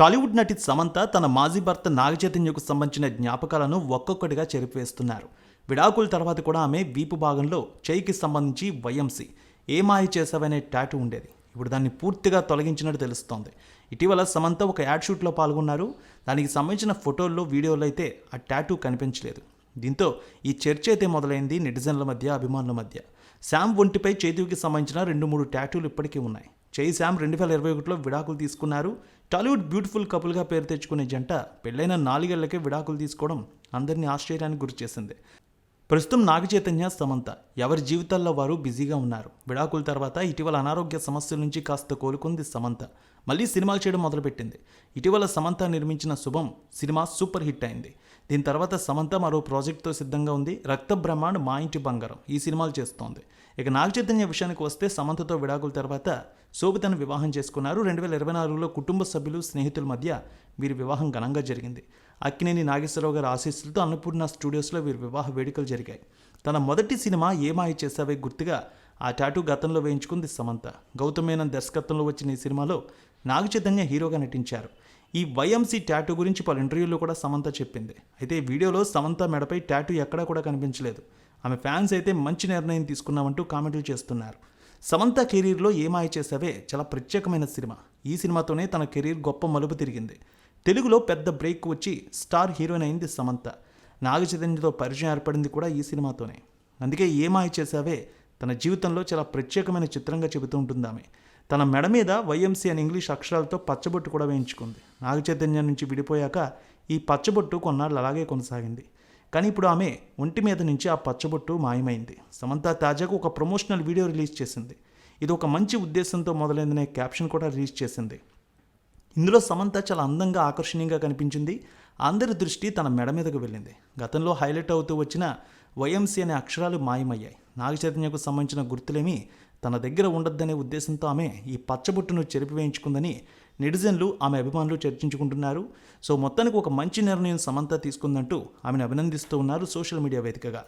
టాలీవుడ్ నటి సమంత తన మాజీ భర్త నాగచైతన్యకు సంబంధించిన జ్ఞాపకాలను ఒక్కొక్కటిగా చెరిపివేస్తున్నారు. విడాకుల తర్వాత కూడా ఆమె వీపు భాగంలో చేయికి సంబంధించి వైఎంసి ఏ మాయ చేసావనే టాటూ ఉండేది. ఇప్పుడు దాన్ని పూర్తిగా తొలగించినట్టు తెలుస్తోంది. ఇటీవల సమంత ఒక యాడ్ షూట్లో పాల్గొన్నారు. దానికి సంబంధించిన ఫోటోల్లో వీడియోలో అయితే ఆ టాటూ కనిపించలేదు. దీంతో ఈ చర్చ అయితే మొదలైంది నెటిజన్ల మధ్య అభిమానుల మధ్య. శామ్ ఒంటిపై చేతువుకి సంబంధించిన రెండు మూడు టాటూలు ఇప్పటికీ ఉన్నాయి. చేయి శామ్ రెండు వేల ఇరవై ఒకటిలో విడాకులు తీసుకున్నారు. టాలీవుడ్ బ్యూటిఫుల్ కపుల్గా పేరు తెచ్చుకునే జంట పెళ్ళైన నాలుగేళ్ళకే విడాకులు తీసుకోవడం అందరినీ ఆశ్చర్యానికి గురిచేసింది. ప్రస్తుతం నాగ చైతన్య సమంత ఎవరి జీవితాల్లో వారు బిజీగా ఉన్నారు? విడాకుల తర్వాత ఇటీవల అనారోగ్య సమస్యల నుంచి కాస్త కోలుకుంది సమంత. మళ్ళీ సినిమాలు చేయడం మొదలుపెట్టింది. ఇటీవల సమంత నిర్మించిన శుభం సినిమా సూపర్ హిట్ అయింది. దీని తర్వాత సమంత మరో ప్రాజెక్ట్తో సిద్ధంగా ఉంది. రక్త బ్రహ్మాండ్ మా ఇంటి బంగారం ఈ సినిమాలు చేస్తోంది. ఇక నాగ చైతన్య విషయానికి వస్తే సమంతతో విడాకుల తర్వాత శోభితను వివాహం చేసుకున్నారు. రెండు వేల ఇరవై నాలుగులో కుటుంబ సభ్యులు స్నేహితుల మధ్య వీరి వివాహం ఘనంగా జరిగింది. అక్కినేని నాగేశ్వరరావు గారి ఆశీస్సులతో అన్నపూర్ణ స్టూడియోస్లో వీరి వివాహ వేడుకలు జరిగాయి. తన మొదటి సినిమా ఏమాయి చేసావే గుర్తుగా ఆ టాటూ గతంలో వేయించుకుంది సమంత. గౌతమేనన్ దర్శకత్వంలో వచ్చిన ఈ సినిమాలో నాగ చైతన్య హీరోగా నటించారు. ఈ వైఎంసీ టాటూ గురించి పలు ఇంటర్వ్యూల్లో కూడా సమంత చెప్పింది. అయితే ఈ వీడియోలో సమంత మెడపై టాటూ ఎక్కడా కూడా కనిపించలేదు. ఆమె ఫ్యాన్స్ అయితే మంచి నిర్ణయం తీసుకున్నామంటూ కామెంట్లు చేస్తున్నారు. సమంత కెరీర్లో ఏమాయ చేసావే చాలా ప్రత్యేకమైన సినిమా. ఈ సినిమాతోనే తన కెరీర్ గొప్ప మలుపు తిరిగింది. తెలుగులో పెద్ద బ్రేక్ వచ్చి స్టార్ హీరోయిన్ అయింది సమంత. నాగ చైతన్యతో పరిచయం ఏర్పడింది కూడా ఈ సినిమాతోనే. అందుకే ఏమాయ చేసావే తన జీవితంలో చాలా ప్రత్యేకమైన చిత్రంగా చెబుతూ ఉంటుంది ఆమె తన మెడ మీద వైఎంసీ అని ఇంగ్లీష్ అక్షరాలతో పచ్చబొట్టు కూడా వేయించుకుంది. నాగచైతన్యం నుంచి విడిపోయాక ఈ పచ్చబొట్టు కొన్నాళ్ళు అలాగే కొనసాగింది. కానీ ఇప్పుడు ఆమె ఒంటి మీద నుంచి ఆ పచ్చబొట్టు మాయమైంది. సమంత తాజాగా ఒక ప్రమోషనల్ వీడియో రిలీజ్ చేసింది. ఇది ఒక మంచి ఉద్దేశంతో మొదలైందనే క్యాప్షన్ కూడా రిలీజ్ చేసింది. ఇందులో సమంత చాలా అందంగా ఆకర్షణీయంగా కనిపించింది. అందరి దృష్టి తన మెడ మీదకు వెళ్ళింది. గతంలో హైలైట్ అవుతూ వచ్చిన వైఎంసీ అనే అక్షరాలు మాయమయ్యాయి. నాగచైతన్యకు సంబంధించిన గుర్తులేమీ తన దగ్గర ఉండొద్దనే ఉద్దేశంతో ఆమె ఈ పచ్చబొట్టును చెరిపి వేయించుకుందని నెటిజన్లు ఆమె అభిమానులు చర్చించుకుంటున్నారు. సో మొత్తానికి ఒక మంచి నిర్ణయం సమంత తీసుకుందంటూ ఆమెను అభినందిస్తూ ఉన్నారు సోషల్ మీడియా వేదికగా.